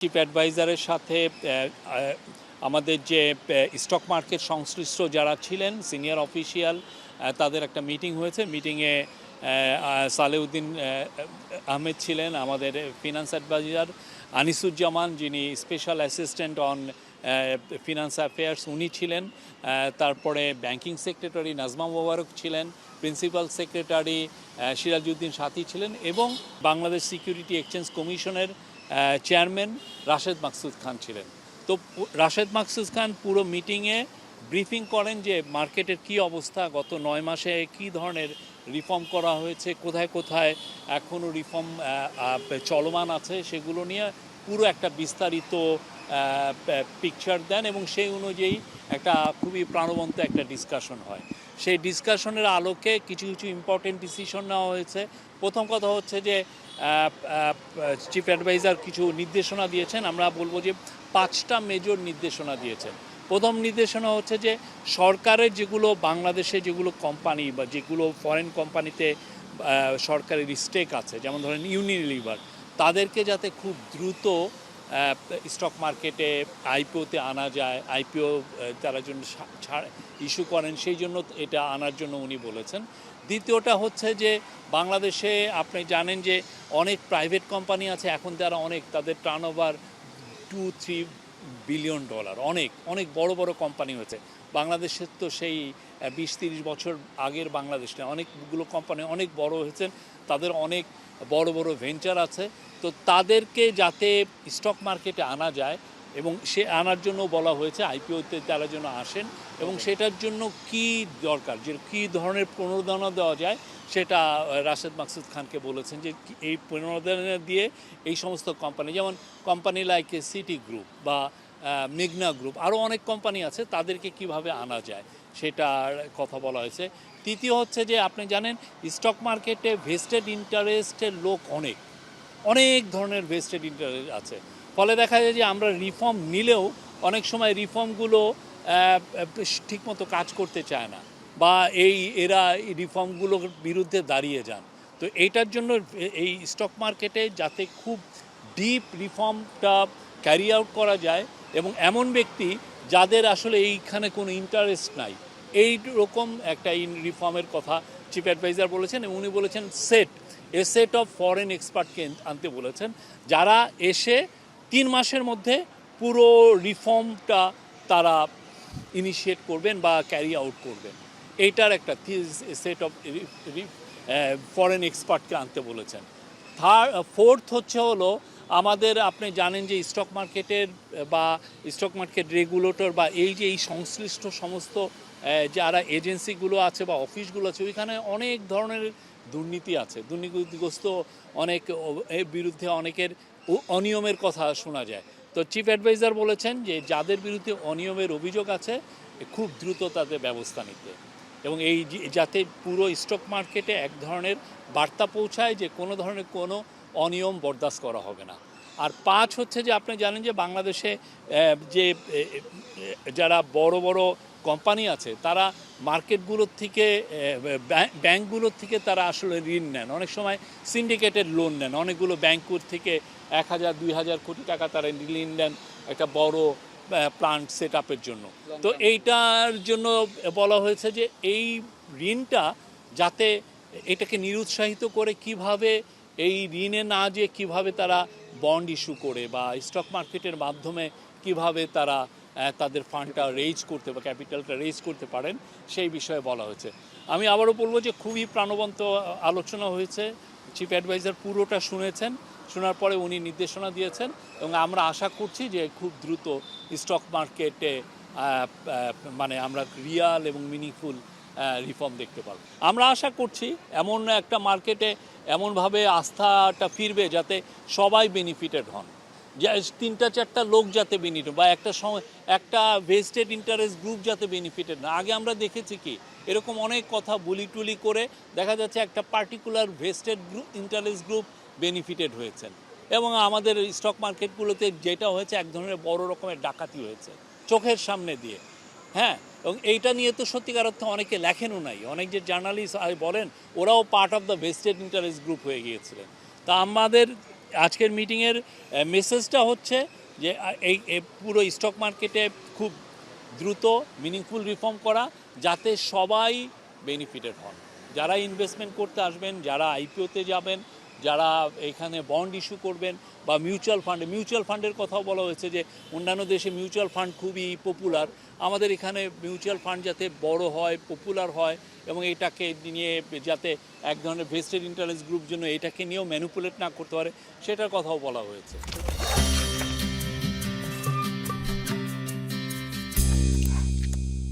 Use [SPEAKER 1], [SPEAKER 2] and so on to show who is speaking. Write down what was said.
[SPEAKER 1] Chief অ্যাডভাইজারের সাথে আমাদের যে স্টক মার্কেট সংশ্লিষ্ট যারা ছিলেন, সিনিয়র অফিসিয়াল তাদের একটা মিটিং হয়েছে। মিটিংয়ে সালেউদ্দিন আহমেদ ছিলেন আমাদের ফিনান্স অ্যাডভাইজার আনিসুজ্জামান, যিনি special assistant on finance affairs উনি ছিলেন। তারপরে ব্যাংকিং সেক্রেটারি নাজমা মোবারক ছিলেন। প্রিন্সিপাল সেক্রেটারি সিরাজউদ্দিন সাথী ছিলেন এবং বাংলাদেশ সিকিউরিটি এক্সচেঞ্জ কমিশনের চেয়ারম্যান রাশেদ মাকসুদ খান ছিলেন। তো রাশেদ মাকসুদ খান পুরো মিটিংয়ে ব্রিফিং করেন যে মার্কেটের কি অবস্থা, গত নয় মাসে কি ধরনের রিফর্ম করা হয়েছে, কোথায় কোথায় এখনও রিফর্ম চলমান আছে সেগুলো নিয়ে পুরো একটা বিস্তারিত পিকচার দেন এবং সেই অনুযায়ী একটা খুবই প্রাণবন্ত একটা ডিসকাশন হয়। সেই ডিসকাশনের আলোকে কিছু কিছু ইম্পর্টেন্ট ডিসিশন নেওয়া হয়েছে। প্রথম কথা হচ্ছে যে চিফ অ্যাডভাইজার কিছু নির্দেশনা দিয়েছেন। আমরা বলব যে পাঁচটা মেজর নির্দেশনা দিয়েছেন। প্রথম নির্দেশনা হচ্ছে যে সরকারের যেগুলো, বাংলাদেশে যেগুলো কোম্পানি বা যেগুলো ফরেন কোম্পানিতে সরকারের স্টেক আছে, যেমন ধরেন ইউনিলিভার তাদেরকে যাতে খুব দ্রুত স্টক মার্কেটে আইপিওতে আনা যায় আইপিও তারা জন্য ছাড় ইস্যু করেন, সেই জন্য এটা আনার জন্য উনি বলেছেন। দ্বিতীয়টা হচ্ছে যে, বাংলাদেশে আপনি জানেন যে অনেক প্রাইভেট কোম্পানি আছে, এখন তারা অনেক তাদের turnover two three billion dollar, অনেক অনেক বড় বড় কোম্পানি হয়েছে। বাংলাদেশের তো সেই বিশ তিরিশ বছর আগের বাংলাদেশ নয়, অনেকগুলো কোম্পানি অনেক বড় হয়েছে, তাদের অনেক বড় বড় ভেঞ্চার আছে। তো তাদেরকে যাতে স্টক মার্কেটে আনা যায় এবং সে আনার জন্য বলা হয়েছে আইপিওতে তারা যেন আসেন এবং সেটার জন্য কি দরকার? যে কী ধরনের প্রণোদনা দেওয়া যায় সেটা রাশেদ মাকসুদ খানকে বলেছেন যে এই প্রণোদনা দিয়ে এই সমস্ত কোম্পানি যেমন কোম্পানি লাইক সিটি গ্রুপ বা মেঘনা গ্রুপ আরও অনেক কোম্পানি আছে তাদেরকে কীভাবে আনা যায় সেটার কথা বলা হয়েছে। তৃতীয় হচ্ছে যে আপনি জানেন স্টক মার্কেটে ভেস্টেড ইন্টারেস্টের লোক অনেক অনেক ধরনের ভেস্টেড ইন্টারেস্ট আছে। ফলে দেখা যায় যে আমরা রিফর্ম নিলেও অনেক সময় রিফর্মগুলো ঠিকমতো কাজ করতে চায় না বা এই এরা এই রিফর্মগুলোর বিরুদ্ধে দাঁড়িয়ে যান। তো এইটার জন্য এই স্টক মার্কেটে যাতে খুব ডিপ রিফর্মটা ক্যারি আউট করা যায় এবং এমন ব্যক্তি যাদের আসলে এইখানে কোনো ইন্টারেস্ট নাই। এই রকম একটা ইন রিফর্মের কথা চিফ অ্যাডভাইজার বলেছেন এবং উনি বলেছেন set a set of foreign এক্সপার্টকে আনতে বলেছেন। যারা এসে তিন মাসের মধ্যে পুরো রিফর্মটা তারা ইনিশিয়েট করবেন বা ক্যারি আউট করবেন। এইটার একটা সেট অফ ফরেন এক্সপার্টকে আনতে বলেছেন। থার্ড ফোর্থ হচ্ছে হলো আমাদের, আপনি জানেন যে স্টক মার্কেটের বা স্টক মার্কেট রেগুলেটর বা এই যে এই সংশ্লিষ্ট সমস্ত যারা এজেন্সিগুলো আছে বা অফিসগুলো আছে, ওইখানে অনেক ধরনের দুর্নীতি আছে। দুর্নীতিগ্রস্ত অনেক, এর বিরুদ্ধে অনেকের অনিয়মের কথা শোনা যায়। তো চিফ অ্যাডভাইজার বলেছেন যে যাদের বিরুদ্ধে অনিয়মের অভিযোগ আছে খুব দ্রুত তাদের ব্যবস্থা নিতে। এবং এই যাতে পুরো স্টক মার্কেটে এক ধরনের বার্তা পৌঁছায় যে কোনো ধরনের কোনো অনিয়ম বরদাস্ত করা হবে না। আর পাঁচ হচ্ছে যে আপনি জানেন যে বাংলাদেশে যে যারা বড় বড় কোম্পানি আছে তারা মার্কেটগুলোর থেকে ব্যাংকগুলোর থেকে তারা আসলে ঋণ নেন। অনেক সময় সিন্ডিকেটেড লোন নেন। অনেকগুলো ব্যাংকুর থেকে এক হাজার দুই হাজার কোটি টাকা তারা ঋণ নেন একটা বড় প্লান্ট সেট আপের জন্য। তো এইটার জন্য বলা হয়েছে যে এই ঋণটা যাতে এটাকে নিরুৎসাহিত করে কীভাবে এই ঋণে না যে কীভাবে তারা বন্ড ইস্যু করে বা স্টক মার্কেটের মাধ্যমে কীভাবে তারা তাদের ফান্ডটা রেজ করতে বা ক্যাপিটালটা রেজ করতে পারেন, সেই বিষয়ে বলা হয়েছে। আমি আবারও বলব যে খুবই প্রাণবন্ত আলোচনা হয়েছে। চিফ অ্যাডভাইজার পুরোটা শুনেছেন, শোনার পরে উনি নির্দেশনা দিয়েছেন এবং আমরা আশা করছি যে খুব দ্রুত স্টক মার্কেটে মানে আমরা রিয়াল এবং মিনিংফুল রিফর্ম দেখতে পাবো। আমরা আশা করছি এমন একটা মার্কেটে এমনভাবে আস্থাটা ফিরবে যাতে সবাই বেনিফিটেড হন। তিনটা, চারটা লোক যাতে বেনিফিট বা একটা সময় একটা ভেস্টেড ইন্টারেস্ট গ্রুপ যাতে বেনিফিটেড না। আগে আমরা দেখেছি কি, এরকম অনেক কথা বুলি টুলি করে দেখা যাচ্ছে একটা particular vested group interest group benefited হয়েছেন। এবং আমাদের স্টক মার্কেটগুলোতে যেটা হয়েছে, এক ধরনের বড় রকমের ডাকাতি হয়েছে চোখের সামনে দিয়ে। হ্যাঁ? এবং এইটা নিয়ে তো সত্যিকার অর্থে অনেকে লেখেনও নাই। অনেক যে জার্নালিস্ট বলেন, ওরাও part of the vested interest group হয়ে গিয়েছিলেন। তা আমাদের আজকের মিটিংয়ের মেসেজটা হচ্ছে যে এই পুরো স্টক মার্কেটে খুব দ্রুত মিনিংফুল রিফর্ম করা যাতে সবাই বেনিফিটেড হন। যারা ইনভেস্টমেন্ট করতে আসবেন, যারা আইপিওতে যাবেন যারা এখানে বন্ড ইস্যু করবেন বা মিউচুয়াল ফান্ডে মিউচুয়াল ফান্ডের কথাও বলা হয়েছে যে অন্যান্য দেশে মিউচুয়াল ফান্ড খুবই পপুলার আমাদের এখানে মিউচুয়াল ফান্ড যাতে বড় হয় পপুলার হয় এবং এটাকে নিয়ে যাতে এক ধরনের ভেস্টেড ইন্টারেস্ট গ্রুপ জন্য এটাকে নিয়েও ম্যানুপুলেট না করতে পারে, সেটার কথাও বলা হয়েছে।